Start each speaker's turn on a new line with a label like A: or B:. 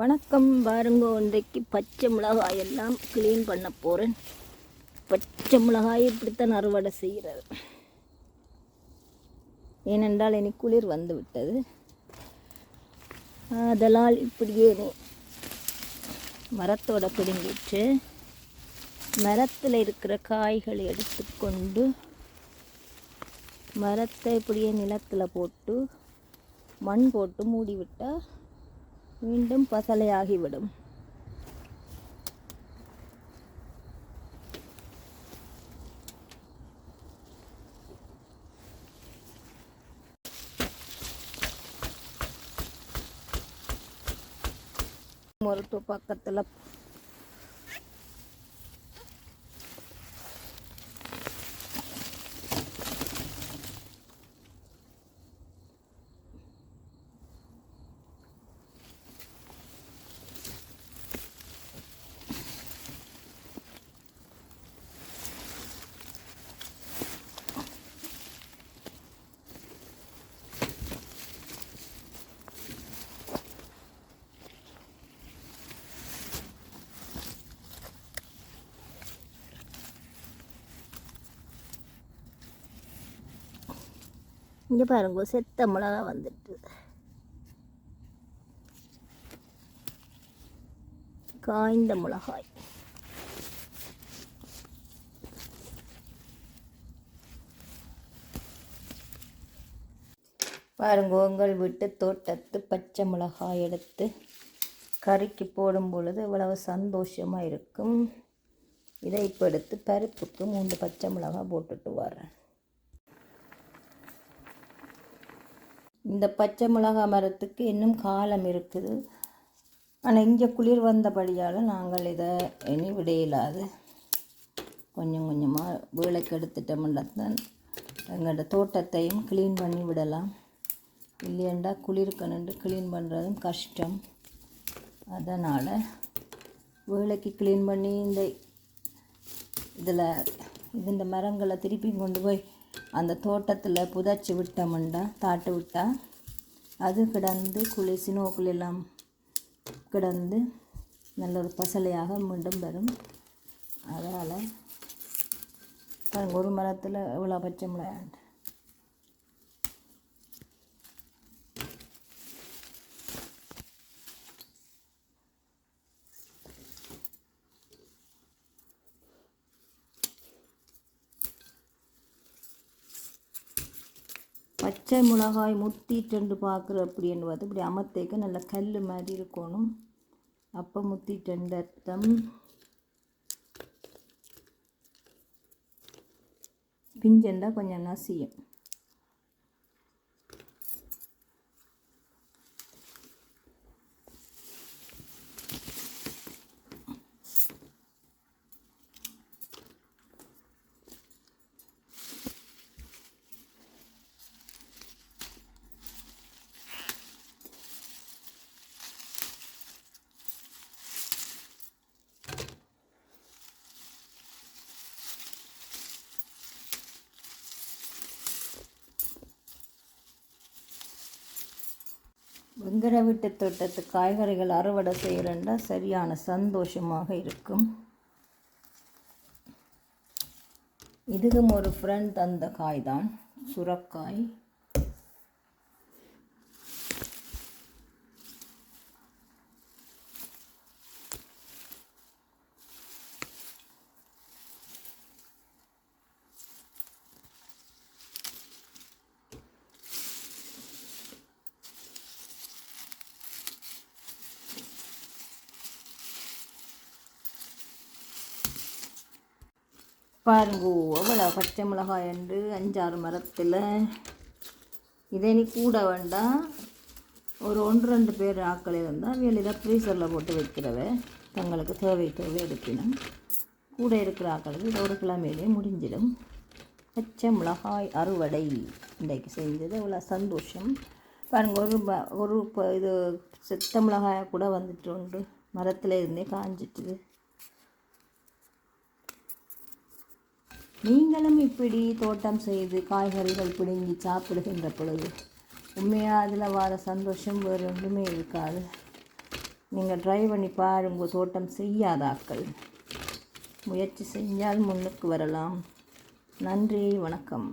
A: வணக்கம். பாருங்க இன்றைக்கு பச்சை மிளகாய் எல்லாம் க்ளீன் பண்ண போகிறேன் பச்சை மிளகாய் இப்படித்தான் அறுவடை செய்கிறது ஏனென்றால் இனி குளிர் வந்து விட்டது. அதனால் இப்படியே மரத்தோட பிடுங்கிட்டு மரத்தில் இருக்கிற காய்களை எடுத்துக்கொண்டு மரத்தை இப்படியே நிலத்தில் போட்டு மண் போட்டு மூடிவிட்டால் மீண்டும் பசலையாகிவிடும். ஒரு பக்கத்தில் இங்கே பாருங்க செத்த மிளகா வந்துட்டு. காய்ந்த மிளகாய். பாருங்க உங்கள் வீட்டு தோட்டத்து பச்சை மிளகாய் எடுத்து கறிக்கு போடும் பொழுது இவ்வளவு சந்தோஷமாக இருக்கும். இதை இப்போ எடுத்து பருப்புக்கு மூன்று பச்சை மிளகாய் போட்டுட்டு வரேன் இந்த பச்சை மிளகா மரத்துக்கு இன்னும் காலம் இருக்குது. ஆனால் இங்கே குளிர் வந்தபடியால் நாங்கள் இதை இனி விடையிலாது கொஞ்சம் கொஞ்சமாக வேலைக்கு எடுத்துட்டோம்னா தான் எங்களோட தோட்டத்தையும் க்ளீன் பண்ணி விடலாம். இல்லையண்டா குளிர்க்கணுண்டு க்ளீன் பண்ணுறதும் கஷ்டம். அதனால் வேலைக்கு க்ளீன் பண்ணி இந்த இதில் இது இந்த மரங்களை திருப்பி கொண்டு போய் அந்த தோட்டத்தில் புதைச்சி விட்டோம்டா தாட்டு விட்டால் அது கிடந்து குளி சினோக்குள்ளெல்லாம் கிடந்து நல்ல ஒரு பசலையாக மீண்டும் வரும். அதனால் ஒரு மரத்தில் இவ்வளோ பச்சை முளையாண்டு பச்சை மிளகாய் முத்திட்டு பார்க்குற அப்படின்னு பார்த்து இப்படி அமர்த்தேக்க நல்ல கல் மாதிரி இருக்கணும். அப்போ முத்திட்டு அர்த்தம். பிஞ்சண்டா கொஞ்சம் நசியும். வெங்கட வீட்டு தோட்டத்து காய்கறிகள் அறுவடை செய்கிறேன்டா சரியான சந்தோஷமாக இருக்கும். இதுவும் ஒரு ஃப்ரெண்ட் தந்த காய் தான் சுரக்காய். பாருங்கோ அவ்வளோ பச்சை மிளகாய் என்று அஞ்சாறு மரத்தில். இதை நீ கூட வேண்டாம். ஒரு ஒன்று ரெண்டு பேர் ஆக்கள் இருந்தால் வேலை ஃப்ரீசரில் போட்டு வைக்கிறவ தங்களுக்கு தேவை தேவை எடுப்பினும். கூட இருக்கிற ஆக்களுக்கு இது ஒரு கிழமையிலே முடிஞ்சிடும். பச்சை மிளகாய் அறுவடை. இன்றைக்கு செஞ்சது அவ்வளோ சந்தோஷம். பாருங்க ஒரு ஒரு இப்போ இது செத்த மிளகாய் கூட வந்துட்டு உண்டு. மரத்தில் இருந்தே காஞ்சிட்டுது. நீங்களும் இப்படி தோட்டம் செய்து காய்கறிகள் பிடுங்கி சாப்பிடுகின்ற பொழுது உண்மையாக அதில் வர சந்தோஷம் வேறு ஒன்றுமே இருக்காது. நீங்கள் ட்ரை பண்ணி பாருங்க தோட்டம் செய்யாதாக்கள். முயற்சி செஞ்சால் முன்னுக்கு வரலாம். நன்றி வணக்கம்.